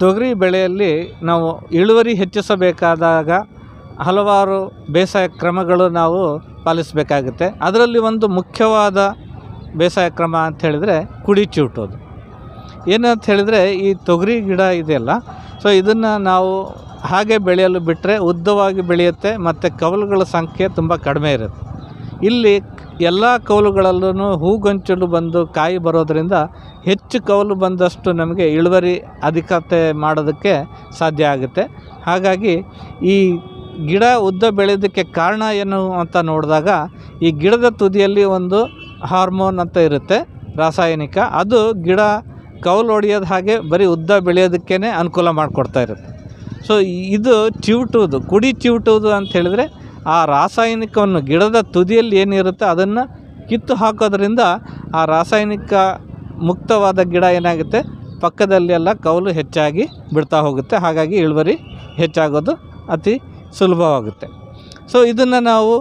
ತೊಗರಿ ಬೆಳೆಯಲ್ಲಿ ನಾವು ಇಳುವರಿ ಹೆಚ್ಚಿಸಬೇಕಾದಾಗ ಹಲವಾರು ಬೇಸಾಯ ಕ್ರಮಗಳು ನಾವು ಪಾಲಿಸಬೇಕಾಗುತ್ತೆ. ಅದರಲ್ಲಿ ಒಂದು ಮುಖ್ಯವಾದ ಬೇಸಾಯ ಕ್ರಮ ಅಂತ ಹೇಳಿದರೆ ಕುಡಿ ಚೂಟೋದು. ಏನಂತ ಹೇಳಿದರೆ ಈ ತೊಗರಿ ಗಿಡ ಇದೆಯಲ್ಲ, ಸೊ ಇದನ್ನು ನಾವು ಹಾಗೆ ಬೆಳೆಯಲು ಬಿಟ್ಟರೆ ಉದ್ದವಾಗಿ ಬೆಳೆಯುತ್ತೆ, ಮತ್ತು ಕವಲುಗಳ ಸಂಖ್ಯೆ ತುಂಬ ಕಡಿಮೆ ಇರುತ್ತೆ. ಇಲ್ಲಿ ಎಲ್ಲ ಕೌಲುಗಳಲ್ಲೂ ಹೂಗೊಂಚಲು ಬಂದು ಕಾಯಿ ಬರೋದರಿಂದ ಹೆಚ್ಚು ಕೌಲು ಬಂದಷ್ಟು ನಮಗೆ ಇಳುವರಿ ಅಧಿಕತೆ ಮಾಡೋದಕ್ಕೆ ಸಾಧ್ಯ ಆಗುತ್ತೆ. ಹಾಗಾಗಿ ಈ ಗಿಡ ಉದ್ದ ಬೆಳೆಯೋದಕ್ಕೆ ಕಾರಣ ಏನು ಅಂತ ನೋಡಿದಾಗ ಈ ಗಿಡದ ತುದಿಯಲ್ಲಿ ಒಂದು ಹಾರ್ಮೋನ್ ಅಂತ ಇರುತ್ತೆ, ರಾಸಾಯನಿಕ. ಅದು ಗಿಡ ಕೌಲು ಹೊಡೆಯೋದು ಹಾಗೆ ಬರೀ ಉದ್ದ ಬೆಳೆಯೋದಕ್ಕೇ ಅನುಕೂಲ ಮಾಡಿಕೊಡ್ತಾ ಇರುತ್ತೆ. ಸೊ ಇದು ಚಿವುಟುವುದು, ಕುಡಿ ಚಿವುಟುವುದು ಅಂತ ಹೇಳಿದರೆ ಆ ರಾಸಾಯನಿಕವನ್ನು ಗಿಡದ ತುದಿಯಲ್ಲಿ ಏನಿರುತ್ತೆ ಅದನ್ನು ಕಿತ್ತು ಹಾಕೋದ್ರಿಂದ ಆ ರಾಸಾಯನಿಕ ಮುಕ್ತವಾದ ಗಿಡ ಏನಾಗುತ್ತೆ? ಪಕ್ಕದಲ್ಲಿ ಎಲ್ಲ ಕೌಲು ಹೆಚ್ಚಾಗಿ ಬಿಡ್ತಾ ಹೋಗುತ್ತೆ. ಹಾಗಾಗಿ ಇಳುವರಿ ಹೆಚ್ಚಾಗೋದು ಅತಿ ಸುಲಭವಾಗುತ್ತೆ. ಸೊ ಇದನ್ನು ನಾವು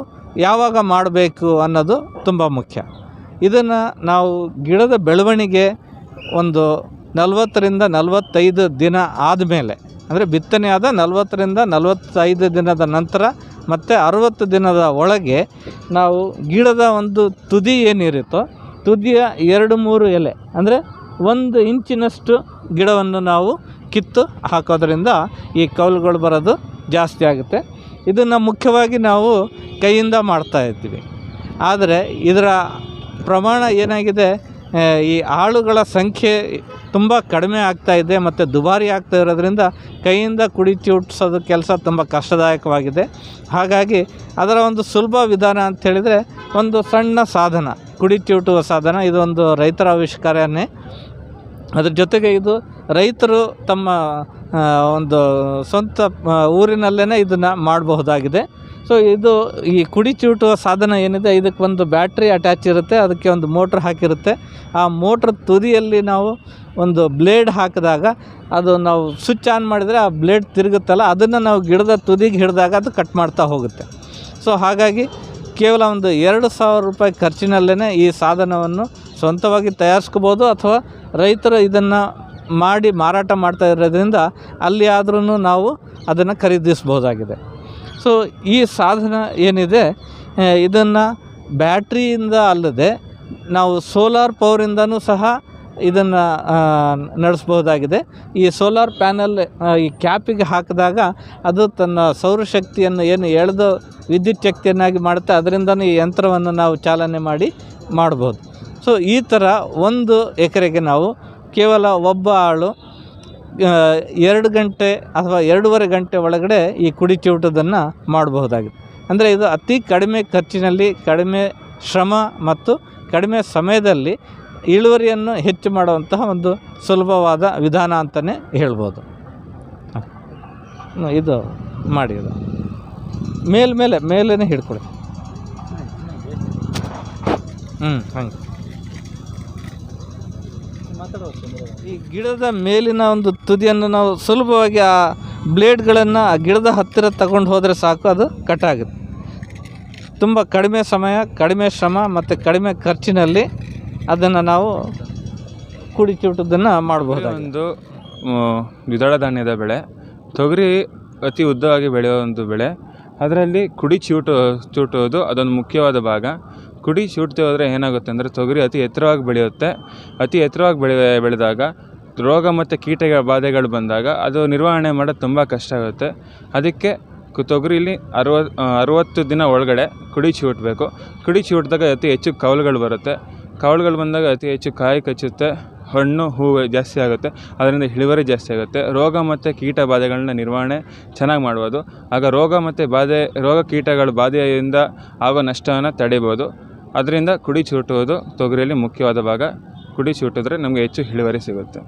ಯಾವಾಗ ಮಾಡಬೇಕು ಅನ್ನೋದು ತುಂಬ ಮುಖ್ಯ. ಇದನ್ನು ನಾವು ಗಿಡದ ಬೆಳವಣಿಗೆ ಒಂದು ನಲವತ್ತರಿಂದ ನಲವತ್ತೈದು ದಿನ ಆದಮೇಲೆ, ಅಂದರೆ ಬಿತ್ತನೆ ಆದ ನಲವತ್ತರಿಂದ ನಲವತ್ತೈದು ದಿನದ ನಂತರ ಮತ್ತು ಅರುವತ್ತು ದಿನದ ಒಳಗೆ ನಾವು ಗಿಡದ ಒಂದು ತುದಿ ಏನಿರುತ್ತೋ, ತುದಿಯ ಎರಡು ಮೂರು ಎಲೆ, ಅಂದರೆ ಒಂದು ಇಂಚಿನಷ್ಟು ಗಿಡವನ್ನು ನಾವು ಕಿತ್ತು ಹಾಕೋದ್ರಿಂದ ಈ ಕೌಲುಗಳು ಬರೋದು ಜಾಸ್ತಿ ಆಗುತ್ತೆ. ಇದನ್ನು ಮುಖ್ಯವಾಗಿ ನಾವು ಕೈಯಿಂದ ಮಾಡ್ತಾ ಇರ್ತೀವಿ. ಆದರೆ ಇದರ ಪ್ರಮಾಣ ಏನಾಗಿದೆ ಈ ಆಳುಗಳ ಸಂಖ್ಯೆ ತುಂಬ ಕಡಿಮೆ ಆಗ್ತಾ ಇದೆ ಮತ್ತು ದುಬಾರಿ ಆಗ್ತಾ ಇರೋದ್ರಿಂದ ಕೈಯಿಂದ ಕುಡಿ ಹುಟ್ಟಿಸೋದು ಕೆಲಸ ತುಂಬ ಕಷ್ಟದಾಯಕವಾಗಿದೆ. ಹಾಗಾಗಿ ಅದರ ಒಂದು ಸುಲಭ ವಿಧಾನ ಅಂತ ಹೇಳಿದರೆ ಒಂದು ಸಣ್ಣ ಸಾಧನ, ಕುಡಿ ಹುಟ್ಟುವ ಸಾಧನ, ಇದೊಂದು ರೈತರ ಆವಿಷ್ಕಾರನೇ. ಅದ್ರ ಜೊತೆಗೆ ಇದು ರೈತರು ತಮ್ಮ ಒಂದು ಸ್ವಂತ ಊರಿನಲ್ಲೇ ಇದನ್ನು ಮಾಡಬಹುದಾಗಿದೆ. ಸೊ ಇದು ಈ ಕುಡಿ ಚೂಟುವ ಸಾಧನ ಏನಿದೆ, ಇದಕ್ಕೆ ಒಂದು ಬ್ಯಾಟ್ರಿ ಅಟ್ಯಾಚ್ ಇರುತ್ತೆ, ಅದಕ್ಕೆ ಒಂದು ಮೋಟ್ರ್ ಹಾಕಿರುತ್ತೆ. ಆ ಮೋಟ್ರ್ ತುದಿಯಲ್ಲಿ ನಾವು ಒಂದು ಬ್ಲೇಡ್ ಹಾಕಿದಾಗ, ಅದು ನಾವು ಸ್ವಿಚ್ ಆನ್ ಮಾಡಿದರೆ ಆ ಬ್ಲೇಡ್ ತಿರುಗುತ್ತಲ್ಲ, ಅದನ್ನು ನಾವು ಗಿಡದ ತುದಿಗೆ ಹಿಡಿದಾಗ ಅದು ಕಟ್ ಮಾಡ್ತಾ ಹೋಗುತ್ತೆ. ಸೊ ಹಾಗಾಗಿ ಕೇವಲ ಒಂದು ಎರಡು ಸಾವಿರ ರೂಪಾಯಿ ಖರ್ಚಿನಲ್ಲೇ ಈ ಸಾಧನವನ್ನು ಸ್ವಂತವಾಗಿ ತಯಾರಿಸ್ಕೋಬೋದು, ಅಥವಾ ರೈತರು ಇದನ್ನು ಮಾಡಿ ಮಾರಾಟ ಮಾಡ್ತಾ ಇರೋದ್ರಿಂದ ಅಲ್ಲಿ ಆದ್ರೂ ನಾವು ಅದನ್ನು ಖರೀದಿಸ್ಬೋದಾಗಿದೆ. ಸೊ ಈ ಸಾಧನ ಏನಿದೆ ಇದನ್ನು ಬ್ಯಾಟ್ರಿಯಿಂದ ಅಲ್ಲದೆ ನಾವು ಸೋಲಾರ್ ಪವರಿಂದನೂ ಸಹ ಇದನ್ನು ನಡೆಸ್ಬೋದಾಗಿದೆ. ಈ ಸೋಲಾರ್ ಪ್ಯಾನಲ್ ಈ ಕ್ಯಾಪಿಗೆ ಹಾಕಿದಾಗ ಅದು ತನ್ನ ಸೌರಶಕ್ತಿಯನ್ನು ಏನು ಎಳೆದು ವಿದ್ಯುತ್ ಶಕ್ತಿಯನ್ನಾಗಿ ಮಾಡುತ್ತೆ, ಅದರಿಂದನೇ ಈ ಯಂತ್ರವನ್ನು ನಾವು ಚಾಲನೆ ಮಾಡಿ ಮಾಡ್ಬೋದು. ಸೊ ಈ ಥರ ಒಂದು ಎಕರೆಗೆ ನಾವು ಕೇವಲ ಒಬ್ಬ ಆಳು ಎರಡು ಗಂಟೆ ಅಥವಾ ಎರಡೂವರೆ ಗಂಟೆ ಒಳಗಡೆ ಈ ಕುಡಿ ಚಿವುಟೋದನ್ನು ಮಾಡಬಹುದಾಗಿದೆ. ಅಂದರೆ ಇದು ಅತಿ ಕಡಿಮೆ ಖರ್ಚಿನಲ್ಲಿ, ಕಡಿಮೆ ಶ್ರಮ ಮತ್ತು ಕಡಿಮೆ ಸಮಯದಲ್ಲಿ ಇಳುವರಿಯನ್ನು ಹೆಚ್ಚು ಮಾಡುವಂತಹ ಒಂದು ಸುಲಭವಾದ ವಿಧಾನ ಅಂತಲೇ ಹೇಳ್ಬೋದು. ಇದು ಮಾಡಿ ಇದು. ಮೇಲ್ಮೇಲೆ ಮೇಲೇ ಹಿಡ್ಕೊಳ್ಳಿ ಹ್ಞೂ ಹಂಗೆ. ಈ ಗಿಡದ ಮೇಲಿನ ಒಂದು ತುದಿಯನ್ನು ನಾವು ಸುಲಭವಾಗಿ ಆ ಬ್ಲೇಡ್ಗಳನ್ನು ಆ ಗಿಡದ ಹತ್ತಿರ ತಗೊಂಡು ಹೋದರೆ ಸಾಕು, ಅದು ಕಟ್ ಆಗುತ್ತೆ. ತುಂಬ ಕಡಿಮೆ ಸಮಯ, ಕಡಿಮೆ ಶ್ರಮ ಮತ್ತು ಕಡಿಮೆ ಖರ್ಚಿನಲ್ಲಿ ಅದನ್ನು ನಾವು ಕುಡಿ ಮಾಡಬಹುದು ಒಂದು ದ್ವಿದಳ ಧಾನ್ಯದ ಬೆಳೆ. ತೊಗರಿ ಅತಿ ಉದ್ದವಾಗಿ ಬೆಳೆಯೋ ಒಂದು ಬೆಳೆ. ಅದರಲ್ಲಿ ಕುಡಿ ಚೂಟೋದು ಅದೊಂದು ಮುಖ್ಯವಾದ ಭಾಗ. ಕುಡಿ ಶೂಟ್ತೆ ಹೋದರೆ ಏನಾಗುತ್ತೆ ಅಂದರೆ ತೊಗರಿ ಅತಿ ಎತ್ತರವಾಗಿ ಬೆಳೆಯುತ್ತೆ. ಅತಿ ಎತ್ತರವಾಗಿ ಬೆಳೆ, ಬೆಳೆದಾಗ ರೋಗ ಮತ್ತು ಕೀಟಗಳ ಬಾಧೆಗಳು ಬಂದಾಗ ಅದು ನಿರ್ವಹಣೆ ಮಾಡೋದು ತುಂಬ ಕಷ್ಟ ಆಗುತ್ತೆ. ಅದಕ್ಕೆ ಕು ತೊಗರಿಲಿ ಅರವತ್ತು ಅರುವತ್ತು ದಿನ ಒಳಗಡೆ ಕುಡಿ ಶೂಟ್ಬೇಕು ಕುಡಿ ಶೂಟ್ದಾಗ ಅತಿ ಹೆಚ್ಚು ಕವಲುಗಳು ಬರುತ್ತೆ. ಕವಲುಗಳು ಬಂದಾಗ ಅತಿ ಹೆಚ್ಚು ಕಾಯಿ ಕಚ್ಚುತ್ತೆ, ಹಣ್ಣು, ಹೂವು ಜಾಸ್ತಿ ಆಗುತ್ತೆ. ಅದರಿಂದ ಇಳುವರಿ ಜಾಸ್ತಿ ಆಗುತ್ತೆ. ರೋಗ ಮತ್ತು ಕೀಟ ಬಾಧೆಗಳನ್ನ ನಿರ್ವಹಣೆ ಚೆನ್ನಾಗಿ ಮಾಡ್ಬೋದು. ಆಗ ರೋಗ ಮತ್ತು ಬಾಧೆ, ರೋಗ ಕೀಟಗಳ ಬಾಧೆಯಿಂದ ಆಗೋ ನಷ್ಟವನ್ನು ತಡಿಬೋದು. ಅದರಿಂದ ಕುಡಿ ಚೂಟುವುದು ತೊಗರಿಯಲ್ಲಿ ಮುಖ್ಯವಾದ ಭಾಗ. ಕುಡಿ ಚೂಟಿದ್ರೆ ನಮಗೆ ಹೆಚ್ಚು ಇಳುವರಿ ಸಿಗುತ್ತೆ.